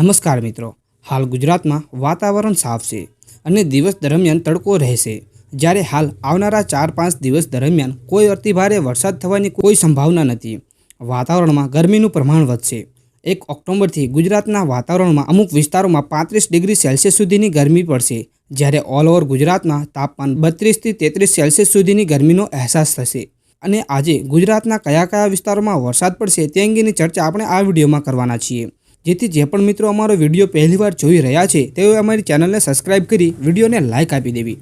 નમસ્કાર મિત્રો. હાલ ગુજરાતમાં વાતાવરણ સાફ છે અને દિવસ દરમિયાન તડકો રહેશે. જ્યારે હાલ આવનારા ચાર પાંચ દિવસ દરમિયાન કોઈ અતિભારે વરસાદ થવાની કોઈ સંભાવના નથી. વાતાવરણમાં ગરમીનું પ્રમાણ વધશે. એક ઓક્ટોબરથી ગુજરાતના વાતાવરણમાં અમુક વિસ્તારોમાં પાંત્રીસ ડિગ્રી સેલ્સિયસ સુધીની ગરમી પડશે. જ્યારે ઓલ ઓવર ગુજરાતમાં તાપમાન બત્રીસથી તેત્રીસ સેલ્સિયસ સુધીની ગરમીનો અહેસાસ થશે. અને આજે ગુજરાતના કયા કયા વિસ્તારોમાં વરસાદ પડશે તે અંગેની ચર્ચા આપણે આ વિડીયોમાં કરવાના છીએ. જેથી જે પણ મિત્રો અમારો વીડિયો પહેલીવાર જોઈ રહ્યા છે, તેઓએ અમારી ચેનલને સબસ્ક્રાઇબ કરી વિડીયોને લાઇક આપી દેવી.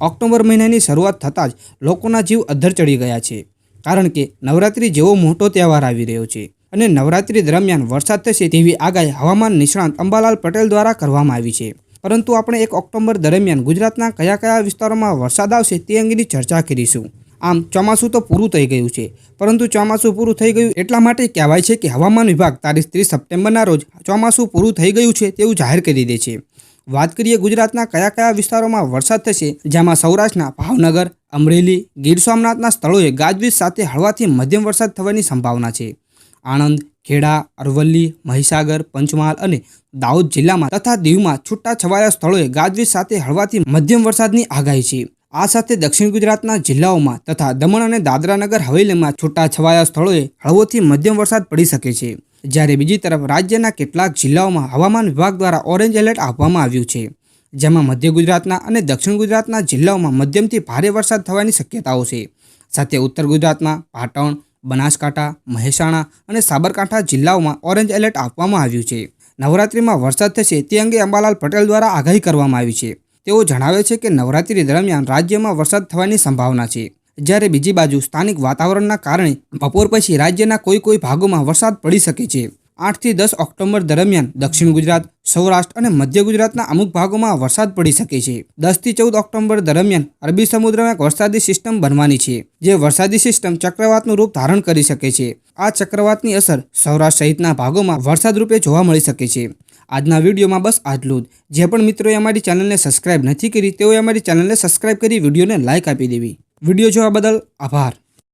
ઓક્ટોબર મહિનાની શરૂઆત થતાં જ લોકોના જીવ અધ્ધર ચડી ગયા છે, કારણ કે નવરાત્રિ જેવો મોટો તહેવાર આવી રહ્યો છે અને નવરાત્રિ દરમિયાન વરસાદ થશે તેવી આગાહી હવામાન નિષ્ણાંત અંબાલાલ પટેલ દ્વારા કરવામાં આવી છે. પરંતુ આપણે એક ઓક્ટોબર દરમિયાન ગુજરાતના કયા કયા વિસ્તારોમાં વરસાદ આવશે તે અંગેની ચર્ચા કરીશું. આમ ચોમાસું તો પૂરું થઈ ગયું છે, પરંતુ ચોમાસું પૂરું થઈ ગયું એટલા માટે કહેવાય છે કે હવામાન વિભાગ તારીખ ત્રીસ સપ્ટેમ્બરના રોજ ચોમાસું પૂરું થઈ ગયું છે તેવું જાહેર કરી દે છે. વાત કરીએ ગુજરાતના કયા કયા વિસ્તારોમાં વરસાદ થશે, જેમાં સૌરાષ્ટ્રના ભાવનગર, અમરેલી, ગીર સોમનાથના સ્થળોએ ગાજવીજ સાથે હળવાથી મધ્યમ વરસાદ થવાની સંભાવના છે. આણંદ, ખેડા, અરવલ્લી, મહીસાગર, પંચમહાલ અને દાહોદ જિલ્લામાં તથા દીવમાં છૂટા છવાયા સ્થળોએ ગાજવીજ સાથે હળવાથી મધ્યમ વરસાદની આગાહી છે. આ સાથે દક્ષિણ ગુજરાતના જિલ્લાઓમાં તથા દમણ અને દાદરાનગર હવેલીમાં છૂટા છવાયા સ્થળોએ હળવોથી મધ્યમ વરસાદ પડી શકે છે. જ્યારે બીજી તરફ રાજ્યના કેટલાક જિલ્લાઓમાં હવામાન વિભાગ દ્વારા ઓરેન્જ એલર્ટ આપવામાં આવ્યું છે. જેમાં મધ્ય ગુજરાતના અને દક્ષિણ ગુજરાતના જિલ્લાઓમાં મધ્યમથી ભારે વરસાદ થવાની શક્યતાઓ છે. સાથે ઉત્તર ગુજરાતમાં પાટણ, બનાસકાંઠા, મહેસાણા અને સાબરકાંઠા જિલ્લાઓમાં ઓરેન્જ એલર્ટ આપવામાં આવ્યું છે. નવરાત્રિમાં વરસાદ થશે તે અંગે અંબાલાલ પટેલ દ્વારા આગાહી કરવામાં આવી છે. તેઓ જણાવે છે કે નવરાત્રી દરમિયાન રાજ્યમાં વરસાદ થવાની સંભાવના છે. જ્યારે બીજી બાજુ સ્થાનિક વાતાવરણના કારણે બપોર પછી રાજ્યના કોઈ કોઈ ભાગોમાં વરસાદ પડી શકે છે. આઠથી દસ ઓક્ટોબર દરમિયાન દક્ષિણ ગુજરાત, સૌરાષ્ટ્ર અને મધ્ય ગુજરાતના અમુક ભાગોમાં વરસાદ પડી શકે છે. દસથી ચૌદ ઓક્ટોબર દરમિયાન અરબી સમુદ્રમાં એક વરસાદી સિસ્ટમ બનવાની છે, જે વરસાદી સિસ્ટમ ચક્રવાતનું રૂપ ધારણ કરી શકે છે. આ ચક્રવાતની અસર સૌરાષ્ટ્ર સહિતના ભાગોમાં વરસાદ રૂપે જોવા મળી શકે છે. આજના વિડીયોમાં બસ આટલું જ. જે પણ મિત્રોએ અમારી ચેનલને સબસ્ક્રાઇબ નથી કરી, તેઓએ અમારી ચેનલને સબસ્ક્રાઇબ કરી વિડીયોને લાઇક આપી દેવી. વીડિયો જોવા બદલ આભાર.